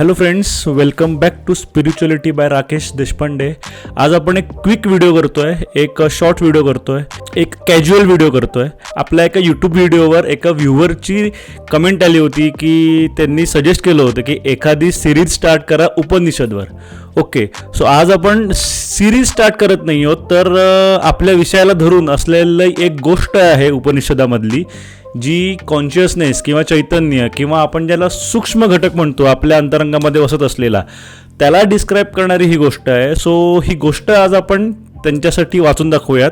Hello friends welcome back to spirituality by Rakesh Deshpande आज आपण एक क्विक व्हिडिओ करतोय एक शॉर्ट व्हिडिओ करतोय एक कॅज्युअल व्हिडिओ करतोय. आपल्या एका यूट्यूब व्हिडिओवर एका व्ह्युअरची कमेंट आली होती की त्यांनी सजेस्ट केलं होतं की एखादी सिरीज स्टार्ट करा उपनिषदवर. ओके सो आज आपण सिरीज स्टार्ट करत नाही आहोत तर आपल्या विषयाला धरून असलेली एक गोष्ट आहे उपनिषदामधली. जी कॉन्शियसनेस किंवा चैतन्य किंवा आपण ज्याला सूक्ष्म घटक म्हणतो आपल्या अंतरंगामध्ये वसत असलेला त्याला डिस्क्राईब करणारी ही गोष्ट आहे. सो ही गोष्ट आज आपण त्यांच्यासाठी वाचून दाखवूयात.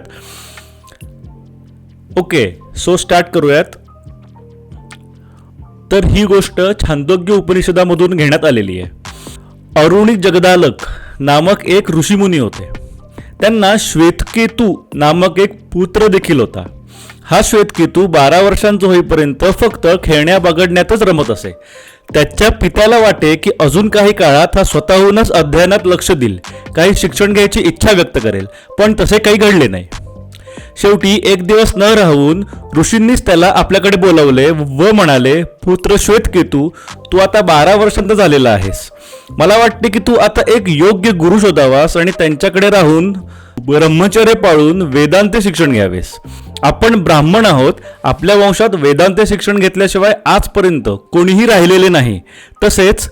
ओके सो स्टार्ट करूयात. तर ही गोष्ट छांदोग्य उपनिषदामधून घेण्यात आलेली आहे. अरुणी जगदालक नामक एक ऋषीमुनी होते. त्यांना श्वेतकेतू नामक एक पुत्र देखील होता. हा श्वेतकेतू बारा वर्षांचा होईपर्यंत फक्त खेळण्या बागडण्यातच रमत असे. त्याच्या पित्याला वाटे की अजून काही काळात हा स्वतःहूनच अध्ययनात लक्ष देईल. काही शिक्षण घ्यायची इच्छा व्यक्त करेल पण तसे काही घडले नाही. शेवटी एक दिवस न राहून ऋषींनीच त्याला आपल्याकडे बोलावले व म्हणाले पुत्र श्वेतकेतू तू आता बारा वर्षांत झालेला आहेस. मला वाटते की तू आता एक योग्य गुरु शोधावास आणि त्यांच्याकडे राहून ब्रह्मचर्य पाळून वेदांत शिक्षण घ्यावेस. आपण ब्राह्मण आहोत आपल्या वंशात वेदांत शिक्षण घेतल्याशिवाय आजपर्यंत कोणीही राहिलेले नाही. तसेच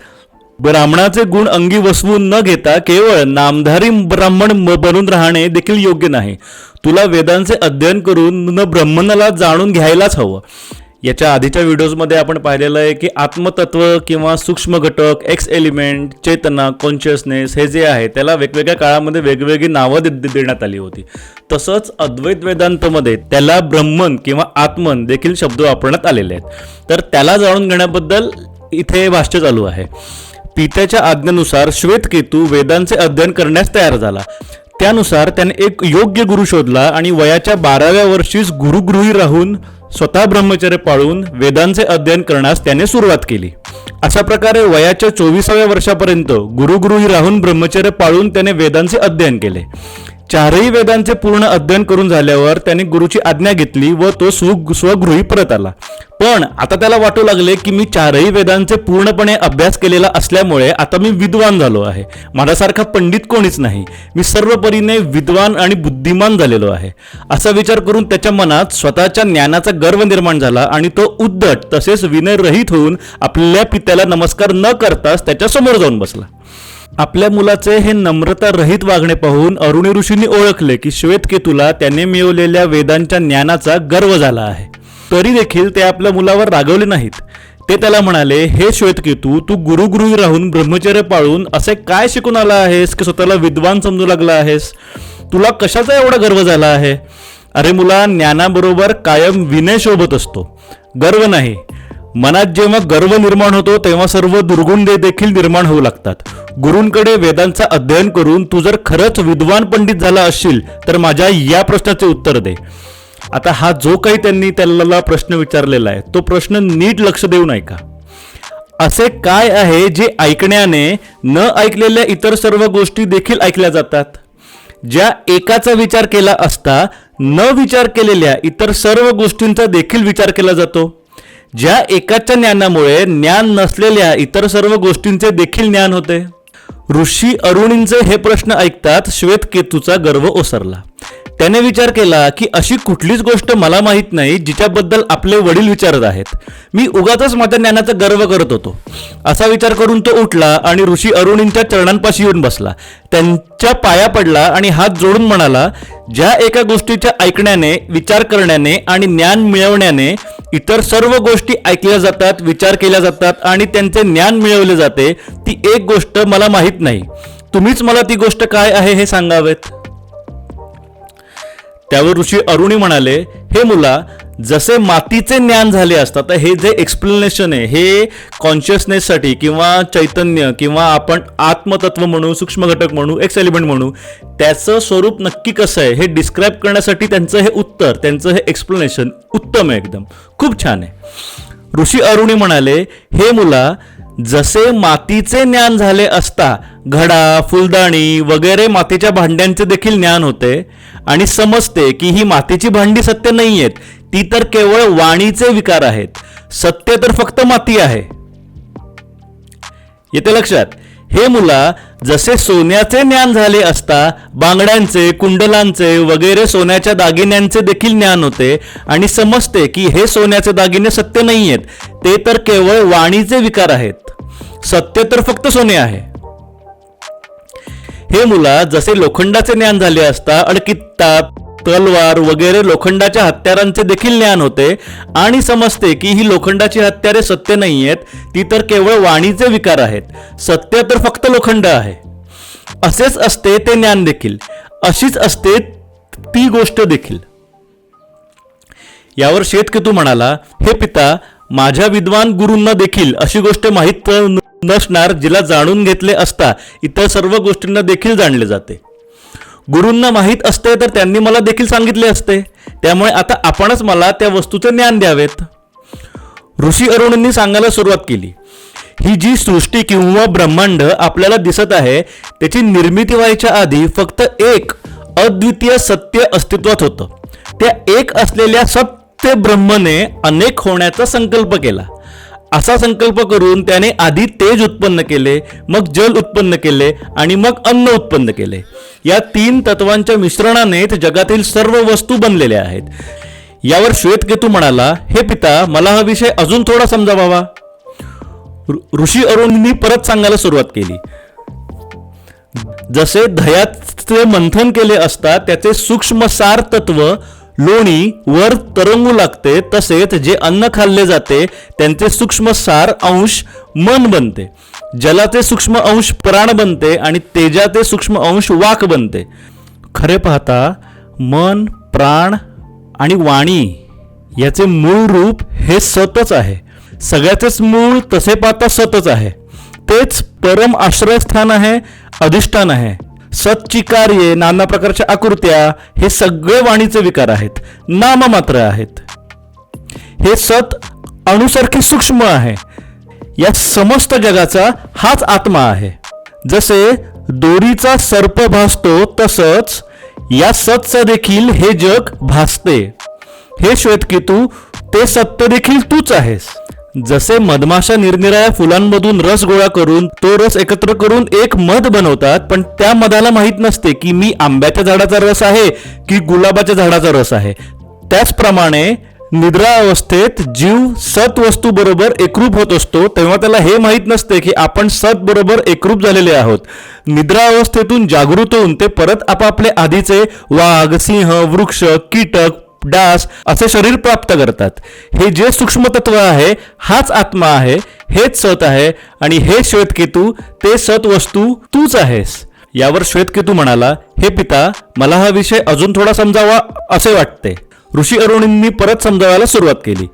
ब्राह्मणाचे गुण अंगी वसवून न घेता केवळ नामधारी ब्राह्मण म- बनून राहणे देखील योग्य नाही. तुला वेदांचे अध्ययन करून न ब्राह्मणाला जाणून घ्यायलाच हवं. याच्या आधीच्या व्हिडिओजमध्ये आपण पाहिलेलं आहे की आत्मतत्व किंवा सूक्ष्म घटक एक्स एलिमेंट चेतना कॉन्शियसनेस हे जे आहे त्याला वेगवेगळ्या काळामध्ये वेगवेगळी नावं दे देण्यात आली होती. तसंच अद्वैत वेदांतमध्ये त्याला ब्रह्मन किंवा आत्मन देखील शब्द वापरण्यात आलेले आहेत. तर त्याला जाणून घेण्याबद्दल इथे भाष्य चालू आहे. पित्याच्या आज्ञेनुसार श्वेतकेतू वेदांचे अध्ययन करण्यास तयार झाला. त्यानुसार त्याने एक योग्य गुरु शोधला आणि वयाच्या बाराव्या वर्षीच गुरुगृही राहून स्वतः ब्रह्मचर्य पाळून वेदांचे अध्ययन करण्यास त्याने सुरुवात केली. अशा प्रकारे वयाच्या चोवीसाव्या वर्षापर्यंत गुरुगृही राहून ब्रह्मचर्य पाळून त्याने वेदांचे अध्ययन केले. चारही वेदांचे पूर्ण अध्ययन करून झाल्यावर त्याने गुरुची आज्ञा घेतली व तो स्व स्वगृही परत आला. पण आता त्याला वाटू लागले की मी चारही वेदांचे पूर्णपणे अभ्यास केलेला असल्यामुळे आता मी विद्वान झालो आहे. माझ्यासारखा पंडित कोणीच नाही. मी सर्व परीने विद्वान आणि बुद्धिमान झालेलो आहे. असा विचार करून त्याच्या मनात स्वतःच्या ज्ञानाचा गर्व निर्माण झाला आणि तो उद्धट तसेच विनयरहित होऊन आपल्या पित्याला नमस्कार न करताच त्याच्यासमोर जाऊन बसला. आपल्या मुलाचे हे नम्रता रहित वागणे पाहून अरुणी ऋषींनी ओळखले की श्वेतकेतूला त्याने मिळवलेल्या वेदांच्या ज्ञानाचा गर्व झाला आहे. तरी देखील ते आपल्या मुलावर रागवले नाहीत. ते त्याला म्हणाले हे श्वेतकेतू तू गुरुगृही राहून ब्रह्मचर्य पाळून असे काय शिकून आला आहेस? की स्वतःला विद्वान समजू लागला आहेस? तुला कशाचा एवढा गर्व झाला आहे? अरे मुला ज्ञानाबरोबर कायम विनय शोभत असतो. गर्व नाही. मनात जेव्हा गर्व निर्माण होतो तेव्हा सर्व दुर्गुण दे देखील निर्माण होऊ लागतात. गुरूंकडे वेदांचा अध्ययन करून तू जर खरंच विद्वान पंडित झाला असशील तर माझ्या या प्रश्नाचे उत्तर दे. आता हा जो काही त्यांनी त्याला प्रश्न विचारलेला आहे तो प्रश्न नीट लक्ष देऊन ऐका असे काय आहे जे ऐकण्याने न ऐकलेल्या इतर सर्व गोष्टी देखील ऐकल्या जातात? ज्या एकाचा विचार केला असता न विचार केलेल्या इतर सर्व गोष्टींचा देखील विचार केला जातो. ज्या एकाच्या ज्ञानामुळे ज्ञान नसलेल्या इतर सर्व गोष्टींचे देखील ज्ञान होते. ऋषी अरुणींचे हे प्रश्न ऐकतात श्वेतकेतूचा गर्व ओसरला. त्याने विचार केला की अशी कुठलीच गोष्ट मला माहीत नाही जिच्याबद्दल आपले वडील विचारत आहेत. मी उगाच माझ्या ज्ञानाचा गर्व करत होतो. असा विचार करून तो उठला आणि ऋषी अरुणींच्या चरणांपाशी येऊन बसला. त्यांच्या पाया पडला आणि हात जोडून म्हणाला ज्या एका गोष्टीच्या ऐकण्याने विचार करण्याने आणि ज्ञान मिळवण्याने इतर सर्व गोष्टी ऐकल्या जातात विचार केल्या जातात आणि त्यांचे ज्ञान मिळवले जाते ती एक गोष्ट मला माहीत नाही. तुम्हीच मला ती गोष्ट काय आहे हे सांगावेत? त्यावर ऋषी अरुणी म्हणाले हे मुला जसे मातीचे ज्ञान झाले असतात तर हे जे एक्सप्लेनेशन आहे हे कॉन्शियसनेससाठी किंवा चैतन्य किंवा आपण आत्मतत्व म्हणू सूक्ष्म घटक म्हणू एक्स एलिमेंट म्हणू त्याचं स्वरूप नक्की कसं आहे हे डिस्क्राईब करण्यासाठी त्यांचं हे उत्तर त्यांचं हे एक्सप्लेनेशन उत्तम आहे एकदम. खूप छान आहे. ऋषी अरुणी म्हणाले हे मुला जसे मातीचे ज्ञान झाले असता घडा फुलदाणी वगैरे मातीच्या भांड्यांचे देखील ज्ञान होते आणि समजते की ही मातीची भांडी सत्य नाही आहेत ती तर केवळ वाणीचे विकार आहेत. सत्य तर फक्त माती आहे. येते लक्षात. हे मुला जसे सोन्याचे ज्ञान झाले असता बांगड्यांचे कुंडलांचे वगैरे सोन्याच्या दागिन्यांचे देखील ज्ञान होते आणि समजते की हे सोन्याचे दागिने सत्य नाही आहेत ते तर केवळ वाणीचे विकार आहेत. सत्य तर फक्त सोने आहे. हे मुला जसे लोखंडाचे ज्ञान झाले असता अडकित्ता तलवार वगैरे लोखंडाच्या हत्यारांचे देखील ज्ञान होते आणि समजते की ही लोखंडाची हत्यारे सत्य नाही आहेत ती तर केवळ वाणीचे विकार आहेत. सत्य तर फक्त लोखंड आहे. असेच असते ते ज्ञान देखील. अशीच असते ती गोष्ट देखील. यावर शेतकेतू म्हणाला हे पिता माझ्या विद्वान गुरूंना देखील अशी गोष्ट माहीत नसणार जिला जाणून घेतले असता इतर सर्व गोष्टींना देखील जाणले जाते. गुरूंना माहीत असते तर त्यांनी मला देखील सांगितले असते. त्यामुळे आता आपणच मला त्या वस्तूचे ज्ञान द्यावेत. ऋषी अरुणींनी सांगायला सुरुवात केली. ही जी सृष्टी किंवा ब्रह्मांड आपल्याला दिसत आहे त्याची निर्मिती व्हायच्या आधी फक्त एक अद्वितीय सत्य अस्तित्वात होतं. त्या एक असलेल्या सत्य ब्रह्मने अनेक होण्याचा संकल्प केला. असा संकल्प करून त्याने आधी तेज उत्पन्न केले मग जल उत्पन्न केले आणि मग अन्न उत्पन्न केले. या तीन तत्वांच्या मिश्रणानेच जगातील सर्व वस्तू बनलेल्या आहेत. यावर श्वेतकेतू म्हणाला हे पिता मला हा विषय अजून थोडा समजावावा. ऋषी अरुणींनी परत सांगायला सुरुवात केली. जसे दह्याचे मंथन केले असता त्याचे सूक्ष्म सार तत्व लोणी वर तरंगू लागते तसेच जे अन्न खाल्ले जाते त्यांचे सूक्ष्म सार अंश मन बनते. जलाचे सूक्ष्म अंश प्राण बनते आणि तेजाचे सूक्ष्म अंश वाक बनते. खरे पाहता मन प्राण आणि वाणी याचे मूळ रूप हे सतच आहे. सगळ्याचेच मूळ तसे पाहता सतच आहे. तेच परम आश्रयस्थान आहे अधिष्ठान आहे. सतची कार्ये नाना प्रकारच्या आकृत्या हे सगळे वाणीचे विकार आहेत. नाम मात्र आहेत. हे सत अणुसारखे सूक्ष्म आहे. या समस्त जगाचा हाच आत्मा आहे. जसे दोरीचा सर्प भासतो तसंच या सतचं देखील हे जग भासते. हे श्वेतकेतू ते सत्य देखील तूच आहेस. जसे मधमाशा निरनिराळ्या फुलांमधून रस गोळा करून तो रस एकत्र करून एक मध बनवतात पण त्या मधाला माहीत नसते की मी आंब्याच्या झाडाचा रस आहे की गुलाबाच्या झाडाचा रस आहे. त्याचप्रमाणे निद्रा अवस्थेत जीव सत वस्तू बरोबर एकरूप होत असतो तेव्हा त्याला हे माहीत नसते की आपण सत बरोबर एकरूप झालेले आहोत. निद्रा अवस्थेतून जागृत होऊन ते परत आपापले आधीचे वाघ सिंह वृक्ष कीटक डास असे शरीर प्राप्त करतात. हे जे सूक्ष्मतत्व आहे हाच आत्मा आहे हेच सत आहे आणि हे श्वेतकेतू ते सत वस्तू तूच आहेस. यावर श्वेतकेतू म्हणाला हे पिता मला हा विषय अजून थोडा समजावा असे वाटते. ऋषी अरुणींनी परत समजावायला सुरुवात केली.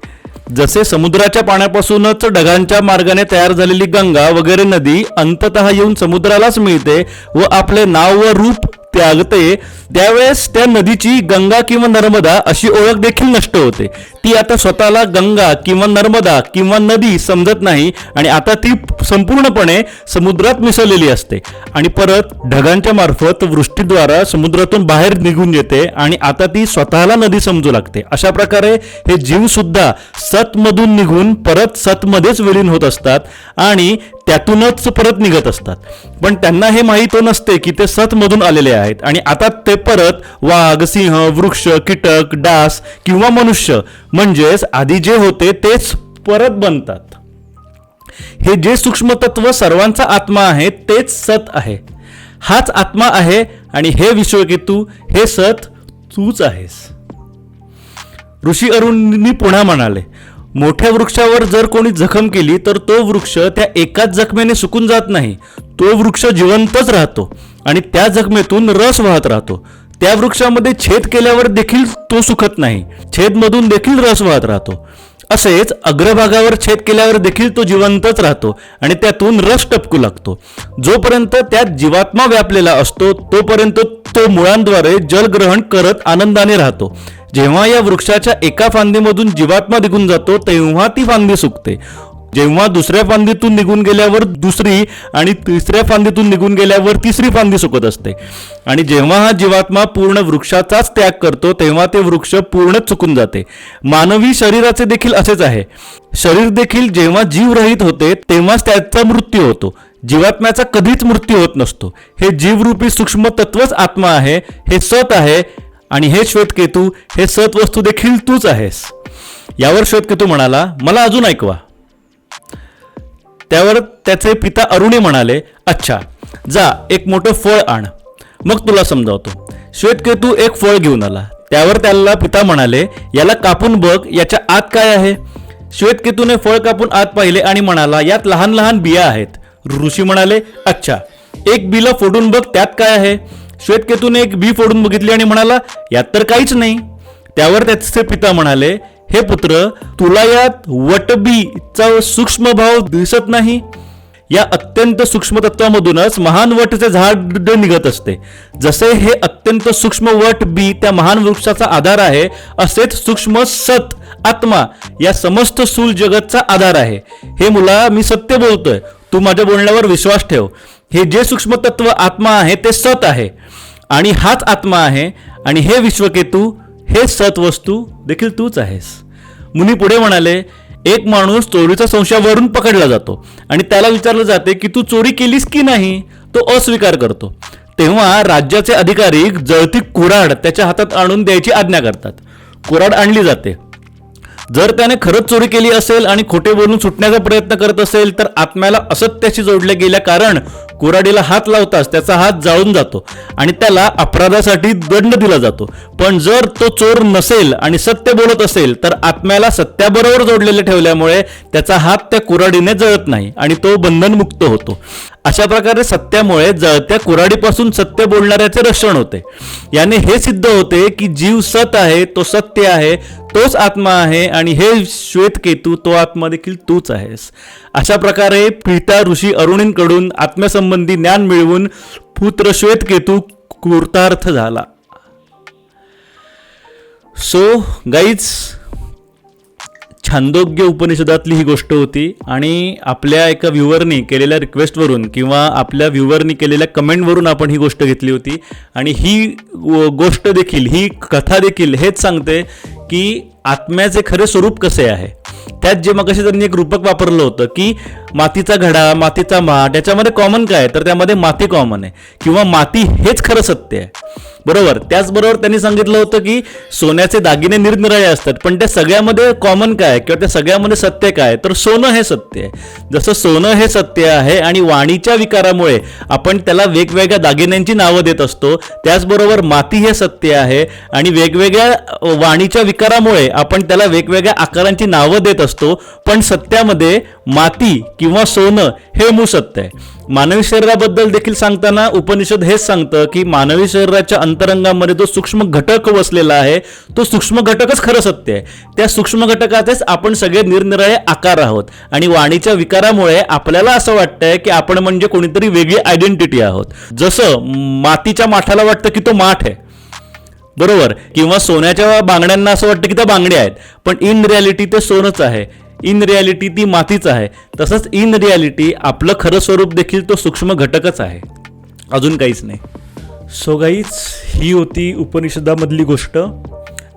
जसे समुद्राच्या पाण्यापासूनच ढगांच्या मार्गाने तयार झालेली गंगा वगैरे नदी अंततः येऊन समुद्रालाच मिळते व आपले नाव व रूप त्यागते त्यावेळेस त्या नदीची गंगा किंवा नर्मदा अशी ओळख देखील नष्ट होते. ती आता स्वतःला गंगा किंवा नर्मदा किंवा नदी समजत नाही आणि आता ती संपूर्णपणे समुद्रात मिसळलेली असते आणि परत ढगांच्या मार्फत वृष्टीद्वारा समुद्रातून बाहेर निघून येते आणि आता ती स्वतःला नदी समजू लागते. अशा प्रकारे हे जीव सुद्धा सतमधून निघून परत सतमध्येच विलीन होत असतात आणि त्यातूनच परत निघत असतात. पण त्यांना हे माहीत नसते की ते सतमधून आलेले आहेत आणि आता ते परत वाघ सिंह वृक्ष कीटक डास किंवा मनुष्य म्हणजेच आधी जे होते तेच परत बनतात. हे जे सूक्ष्म तत्व सर्वांचा आत्मा आहे तेच सत आहे. हाच आत्मा आहे आणि हे विश्वकेतू हे सत तूच आहेस. ऋषी अरुणनी पुन्हा म्हणाले मोठ्या वृक्षावर जर कोणी जखम केली तर तो वृक्ष त्या एकाच जखमेने सुकून जात नाही. तो वृक्ष जिवंतच राहतो आणि त्या जखमेतून रस वाहत राहतो. त्या वृक्षामध्ये छेद केल्यावर देखील तो सुखत नाही. छेदमधून देखील रस वाहत राहतो. असेच अग्रभागावर छेद केल्यावर देखील तो जिवंतच राहतो आणि त्यातून रस टपकू लागतो. जोपर्यंत त्यात जीवात्मा व्यापलेला असतो तोपर्यंत तो मुळांद्वारे जलग्रहण करत आनंदाने राहतो. जेव्हा या वृक्षाच्या एका फांदीमधून जीवात्मा निघून जातो तेव्हा ती फांदी सुकते. जेव्हा दुसऱ्या फांदीतून निघून गेल्यावर दुसरी आणि तिसऱ्या फांदीतून निघून गेल्यावर तिसरी फांदी सुकत असते. आणि जेव्हा हा जीवात्मा पूर्ण वृक्षाचाच त्याग करतो तेव्हा ते वृक्ष पूर्णच चुकून जाते. मानवी शरीराचे देखील असेच आहे. शरीर देखील जेव्हा जीवरहित होते तेव्हाच त्याचा मृत्यू होतो. जीवात्म्याचा कधीच मृत्यू होत नसतो. हे जीवरूपी सूक्ष्म तत्वच आत्मा आहे हे सत आहे आणि हे श्वेतकेतू हे सत वस्तू देखील तूच आहेस. यावर श्वेतकेतू म्हणाला मला अजून ऐकवा. त्यावर त्याचे पिता अरुणी म्हणाले अच्छा जा एक मोठं फळ आण. मग तुला समजावतो. श्वेतकेतू एक फळ घेऊन आला. त्यावर त्याला पिता म्हणाले याला कापून बघ याच्या आत काय आहे? श्वेतकेतूने फळ कापून आत पाहिले आणि म्हणाला यात लहान लहान बिया आहेत. ऋषी म्हणाले अच्छा एक बिला फोडून बघ त्यात काय आहे? श्वेतकेतूने एक बी फोडून बघितली आणि म्हणाला यात तर काहीच नाही. त्यावर त्याचे पिता म्हणाले हे पुत्र तुला यात वटबीचा सूक्ष्म भाव दिसत नाही. या अत्यंत सूक्ष्म तत्वामधूनच महान वटचे झाड निघत असते. जसे हे अत्यंत सूक्ष्म वट बी त्या महान वृक्षाचा आधार आहे असेच सूक्ष्म सत आत्मा या समस्त सूल जगतचा आधार आहे. हे मुला मी सत्य बोलतोय. तू माझ्या बोलण्यावर विश्वास ठेव. हे जे सूक्ष्म तत्व आत्मा आहे ते सत आहे. आणि हाच आत्मा आहे आणि हे विश्वकेतू हे सतवस्तू देखील तूच आहेस. मुनी पुढे म्हणाले एक माणूस चोरीचा संशयावरून पकडला जातो आणि त्याला विचारलं जाते की तू चोरी केलीस की नाही? तो अस्वीकार करतो. तेव्हा राज्याचे अधिकारी जळती कुऱ्हाड त्याच्या हातात आणून द्यायची आज्ञा करतात. कुऱ्हाड आणली जाते. जर त्याने खरंच चोरी केली असेल आणि खोटे बोलून सुटण्याचा प्रयत्न करत असेल तर आत्म्याला असत्याशी जोडले गेल्या कारण कुऱ्हाडीला हात लावताच त्याचा हात जाळून जातो आणि त्याला अपराधासाठी दंड दिला जातो. पण जर तो चोर नसेल आणि सत्य बोलत असेल तर आत्म्याला सत्याबरोबर जोडलेले ठेवल्यामुळे त्याचा हात त्या कुऱ्हाडीने जळत नाही आणि तो बंधनमुक्त होतो. अशा प्रकारे सत्यामुळे जळत्या कुऱ्हाडीपासून सत्य बोलणाऱ्याचे रक्षण होते. याने हे सिद्ध होते की जीव सत आहे तो सत्य आहे तोच आत्मा आहे आणि हे श्वेतकेतू तो आत्मा देखील तूच आहेस. अशा प्रकारे प्रीता ऋषी अरुणींकडून आत्म्यासंबंधी ज्ञान मिळवून पुत्र श्वेतकेतू कृतार्थ झाला. सो गाईज छांदोग्य उपनिषदातली ही गोष्ट होती आणि आपल्या एका व्ह्युअरनी केलेल्या रिक्वेस्टवरून किंवा आपल्या व्ह्युअरनी केलेल्या कमेंटवरून आपण ही गोष्ट घेतली होती. आणि ही गोष्ट देखील ही कथा देखील हेच सांगते की आत्म्याचे खरे स्वरूप कसे आहे. त्यात जे मग त्यांनी एक रूपक वापरलं होतं की मातीचा घडा मातीचा माठ याच्यामध्ये कॉमन काय आहे? तर त्यामध्ये माती कॉमन आहे. किंवा माती हेच खरं सत्य आहे. बरोबर? त्याचबरोबर त्यांनी सांगितलं होतं की सोन्याचे दागिने निरनिराळे असतात पण त्या सगळ्यामध्ये कॉमन काय किंवा त्या सगळ्यामध्ये सत्य काय तर सोनं हे सत्य आहे. जसं सोनं हे सत्य आहे आणि वाणीच्या विकारामुळे आपण त्याला वेगवेगळ्या दागिन्यांची नावं देत असतो त्याचबरोबर माती हे सत्य आहे आणि वेगवेगळ्या वाणीच्या विकारामुळे आपण त्याला वेगवेगळ्या आकारांची नावं देत असतो पण सत्यामध्ये माती किंवा सोनं हे मूळ सत्य आहे. मानवी शरीराबद्दल देखील सांगताना उपनिषद हेच सांगतं की मानवी शरीराच्या अंतरंगामध्ये जो सूक्ष्म घटक वसलेला आहे तो सूक्ष्म घटकच खरं सत्य आहे. त्या सूक्ष्म घटकाचेच आपण सगळे निरनिराळे आकार आहोत आणि वाणीच्या विकारामुळे आपल्याला असं वाटतंय की आपण म्हणजे कोणीतरी वेगळी आयडेंटिटी आहोत. जसं मातीच्या माठाला वाटतं की तो माठ आहे. बरोबर? किंवा सोन्याच्या बांगड्यांना असं वाटतं की त्या बांगड्या आहेत. पण इन रियालिटी ते सोनच आहे. इन रियालिटी ती मातीच आहे. तसंच इन रियालिटी आपलं खरं स्वरूप देखील तो सूक्ष्म घटकच आहे. अजून काहीच नाही. सो गाईच ही होती उपनिषदामधली गोष्ट.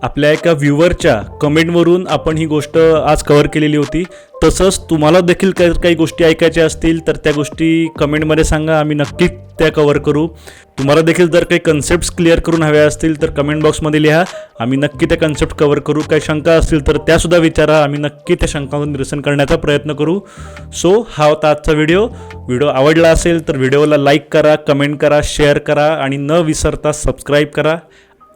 आपल्या एका व्ह्युअरच्या कमेंटवरून आपण ही गोष्ट आज कव्हर केलेली होती. तसंच तुम्हाला देखील काही काही गोष्टी ऐकायच्या असतील तर त्या गोष्टी कमेंटमध्ये सांगा. आम्ही नक्कीच त्या कव्हर करू. तुम्हाला देखील जर काही कन्सेप्ट्स क्लिअर करून हव्या असतील तर कमेंट बॉक्समध्ये लिहा. आम्ही नक्की त्या कन्सेप्ट कव्हर करू. काही शंका असतील तर त्यासुद्धा विचारा. आम्ही नक्की त्या शंकांचं निरसन करण्याचा प्रयत्न करू. सो हा होता आजचा व्हिडिओ व्हिडिओ आवडला असेल तर व्हिडिओला लाईक करा कमेंट करा शेअर करा आणि न विसरता सबस्क्राईब करा.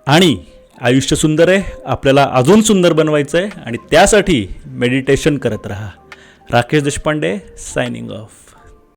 आणि आयुष्य सुंदर आहे आपल्याला अजून सुंदर बनवायचं आहे आणि त्यासाठी मेडिटेशन करत राहा. Rakesh Deshpande signing off